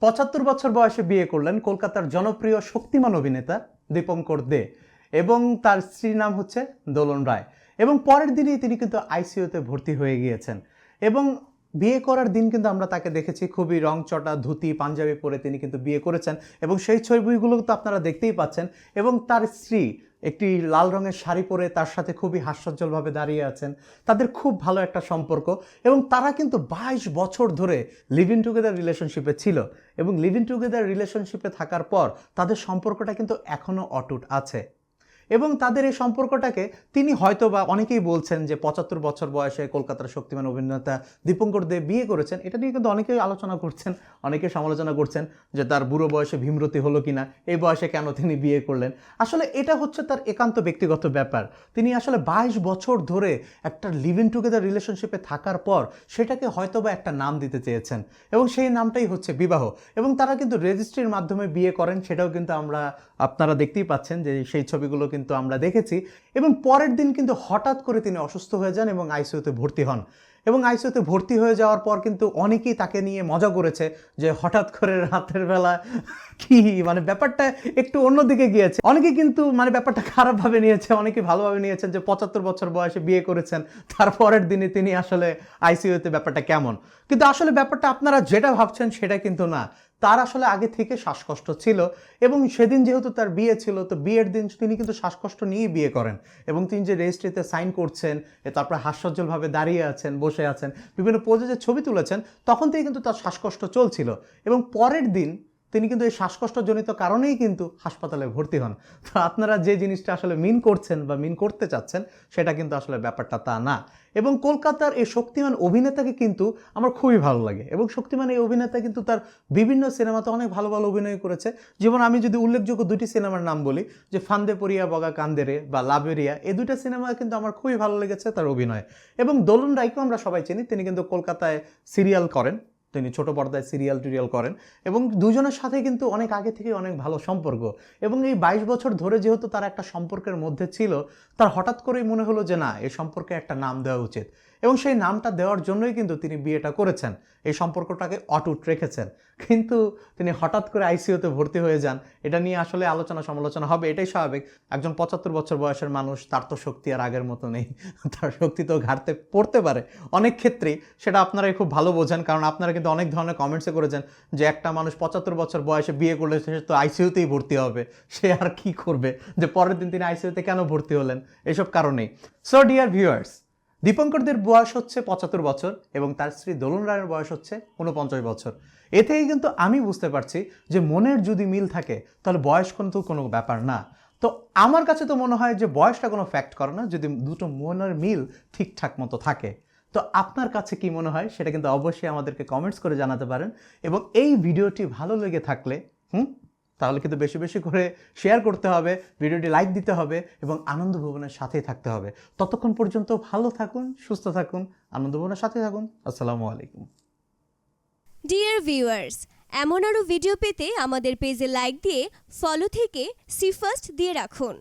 পঁচাত্তর বছর বয়সে বিয়ে করলেন কলকাতার জনপ্রিয় শক্তিমান অভিনেতা দীপঙ্কর দে এবং তার স্ত্রীর নাম হচ্ছে দোলন রায়। এবং পরের দিনই তিনি কিন্তু আইসিইউতে ভর্তি হয়ে গিয়েছেন। এবং বিয়ে করার দিন কিন্তু আমরা তাকে দেখেছি খুবই রংচটা, ধুতি, পাঞ্জাবি পরে তিনি কিন্তু বিয়ে করেছেন এবং সেই ছবিগুলো তো আপনারা দেখতেই পাচ্ছেন এবং তার স্ত্রী একটি লাল রঙের শাড়ি পরে তার সাথে খুবই হাস্যজ্জ্বলভাবে দাঁড়িয়ে আছেন। তাদের খুব ভালো একটা সম্পর্ক এবং তারা কিন্তু বাইশ বছর ধরে লিভ ইন টুগেদার রিলেশনশিপে ছিল এবং লিভ ইন টুগেদার রিলেশনশিপে থাকার পর তাদের সম্পর্কটা কিন্তু এখনও অটুট আছে। এবং তাদের এই সম্পর্কটাকে তিনি হয়তো বা অনেকেই বলছেন যে পঁচাত্তর বছর বয়সে কলকাতার শক্তিমান অভিনেতা দীপঙ্কর দেব বিয়ে করেছেন। এটা নিয়ে কিন্তু অনেকেই আলোচনা করছেন অনেকে সমালোচনা করছেন যে তার বুড়ো বয়সে ভীমরতি হলো কিনা, এই বয়সে কেন তিনি বিয়ে করলেন? আসলে এটা হচ্ছে তার একান্ত ব্যক্তিগত ব্যাপার। তিনি আসলে বাইশ বছর ধরে একটা লিভ ইন টুগেদার রিলেশনশিপে থাকার পর সেটাকে হয়তো বা একটা নাম দিতে চেয়েছেন এবং সেই নামটাই হচ্ছে বিবাহ। এবং তারা কিন্তু রেজিস্ট্রির মাধ্যমে বিয়ে করেন, সেটাও কিন্তু আমরা, আপনারা দেখতেই পাচ্ছেন যে সেই ছবিগুলো কিন্তু আমরা দেখেছি এবং পরের দিন কিন্তু হঠাৎ করে তিনি অসুস্থ হয়ে যান এবং আইসিইউতে ভর্তি হন। এবং আইসিইউতে ভর্তি হয়ে যাওয়ার পর কিন্তু অনেকেই তাকে নিয়ে মজা করেছে যে হঠাৎ করে রাতের বেলা কি মানে ব্যাপারটা একটু অন্যদিকে গিয়েছে। অনেকে কিন্তু মানে ব্যাপারটা খারাপভাবে নিয়েছে, অনেকে ভালোভাবে নিয়েছেন যে পঁচাত্তর বছর বয়সে বিয়ে করেছেন তারপরের দিনে তিনি আসলে আইসিইউতে ব্যাপারটা কেমন? কিন্তু আসলে ব্যাপারটা আপনারা যেটা ভাবছেন সেটা কিন্তু না। তার আসলে আগে থেকে শ্বাসকষ্ট ছিল এবং সেদিন যেহেতু তার বিয়ে ছিল, তো বিয়ের দিন তিনি কিন্তু শ্বাসকষ্ট নিয়েই বিয়ে করেন এবং তিনি যে রেজিস্ট্রিতে সাইন করছেন তারপরে হাস্যজ্জলভাবে দাঁড়িয়ে আছেন, বসে আছেন, বিভিন্ন পোজে যে ছবি তুলেছেন, তখন থেকে কিন্তু তার শ্বাসকষ্ট চলছিল এবং পরের দিন তিনি কিন্তু এই শ্বাসকষ্টজনিত কারণেই কিন্তু হাসপাতালে ভর্তি হন। তো আপনারা যে জিনিসটা আসলে মিন করছেন বা মিন করতে চাচ্ছেন, সেটা কিন্তু আসলে ব্যাপারটা তা না। এবং কলকাতার এই শক্তিমান অভিনেতাকে কিন্তু আমার খুবই ভালো লাগে। এবং শক্তিমান এই অভিনেতা কিন্তু তার বিভিন্ন সিনেমাতে অনেক ভালো ভালো অভিনয় করেছে। যেমন আমি যদি উল্লেখযোগ্য দুটি সিনেমার নাম বলি, যে ফান্দে পরিয়া বগা কান্দেরে বা লাভেরিয়া এই দুইটা সিনেমা কিন্তু আমার খুবই ভালো লেগেছে তার অভিনয়। এবং দোলন রায়কেও আমরা সবাই চিনি, তিনি কিন্তু কলকাতায় সিরিয়াল করেন। তিনি ছোট পর্দায় সিরিয়াল টিরিয়াল করেন এবং দুজনের সাথে কিন্তু অনেক আগে থেকে অনেক ভালো সম্পর্ক। এবং এই বাইশ বছর ধরে যেহেতু তার একটা সম্পর্কের মধ্যে ছিল, তার হঠাৎ করেই মনে হলো যে না এই সম্পর্কে একটা নাম দেওয়া উচিত। এবং সেই নামটা দেওয়ার জন্যই কিন্তু তিনি বিয়েটা করেছেন। এই সম্পর্কটাকে অটুট রেখেছেন। কিন্তু তিনি হঠাৎ করে আইসিইউতে ভর্তি হয়ে যান। এটা নিয়ে আসলে আলোচনা সমালোচনা হবে, এটাই স্বাভাবিক। একজন পঁচাত্তর বছর বয়সের মানুষ, তার তো শক্তি আর আগের মতো নেই। তার শক্তি তো ঘাটতে পড়তে পারে। অনেক ক্ষেত্রেই সেটা আপনারাই খুব ভালো বোঝেন, কারণ আপনারা কিন্তু অনেক ধরনের কমেন্টসে করেছেন যে একটা মানুষ পঁচাত্তর বছর বয়সে বিয়ে করলে সে তো আইসিইউতেই ভর্তি হবে। সে আর কি করবে? যে পরের দিন তিনি আইসিইউতে কেন ভর্তি হলেন? এসব কারণেই। সো ডিয়ার ভিউয়ার্স দীপঙ্করদের বয়স হচ্ছে পঁচাত্তর বছর এবং তার স্ত্রী দোলন রায়ের বয়স হচ্ছে উনপঞ্চাশ বছর। এ থেকে কিন্তু আমি বুঝতে পারছি যে মনের যদি মিল থাকে, তাহলে বয়স কিন্তু কোনো ব্যাপার না। তো আমার কাছে তো মনে হয় যে বয়সটা কোনো ফ্যাক্ট করে না, যদি দুটো মনের মিল ঠিকঠাক মতো থাকে। তো আপনার কাছে কি মনে হয়? সেটা কিন্তু অবশ্যই আমাদেরকে কমেন্টস করে জানাতে পারেন এবং এই ভিডিওটি ভালো লেগে থাকলে, হুম? তাহলে কিন্তু বেশি বেশি করে শেয়ার করতে হবে, ভিডিওটি লাইক দিতে হবে এবং আনন্দ ভবনের সাথেই থাকতে হবে। ততক্ষণ পর্যন্ত ভালো থাকুন, সুস্থ থাকুন, আনন্দ ভবনের সাথে থাকুন। আসসালামু আলাইকুম। ডিয়ার ভিউয়ার্স এমন আরও ভিডিও পেতে আমাদের পেজে লাইক দিয়ে ফলো থেকে সি ফার্স্ট দিয়ে রাখুন।